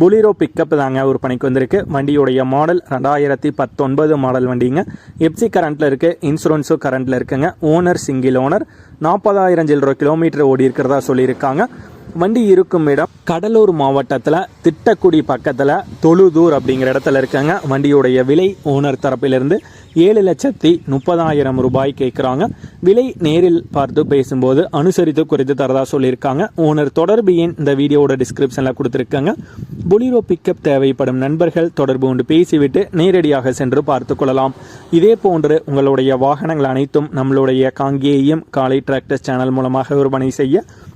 புலிரோ pickup தாங்க ஒரு பணிக்கு வந்திருக்கு. வண்டியுடைய மாடல் ரெண்டாயிரத்தி பத்தொன்பது மாடல் வண்டிங்க. எப்சி கரண்ட்டில் இருக்குது இன்சூரன்ஸும் கரண்ட்டில் இருக்குங்க. ஓனர் சிங்கிள் ஓனர் நாற்பதாயிரம் சில்லற கிலோமீட்டர் ஓடி இருக்கிறதா சொல்லியிருக்காங்க. வண்டி இருக்கும் இடம் கடலூர் மாவட்டத்தில் திட்டக்குடி பக்கத்தில் தொழுதூர் அப்படிங்கிற இடத்துல இருக்காங்க. வண்டியுடைய விலை ஓனர் தரப்பிலிருந்து ஏழு லட்சத்தி முப்பதாயிரம் ரூபாய் கேட்குறாங்க விலை நேரில் பார்த்து பேசும்போது அனுசரித்து குறைத்து தரதா சொல்லியிருக்காங்க. ஓனர் தொடர்பு எண் இந்த வீடியோவோட டிஸ்கிரிப்ஷனில் கொடுத்துருக்காங்க. புலிரோ பிக்கப் தேவைப்படும் நண்பர்கள் தொடர்பு கொண்டு பேசிவிட்டு நேரடியாக சென்று பார்த்து கொள்ளலாம். இதே போன்று உங்களுடைய வாகனங்கள் அனைத்தும் நம்மளுடைய காங்கேயம் காலை டிராக்டர்ஸ் சேனல் மூலமாக விற்பனை செய்ய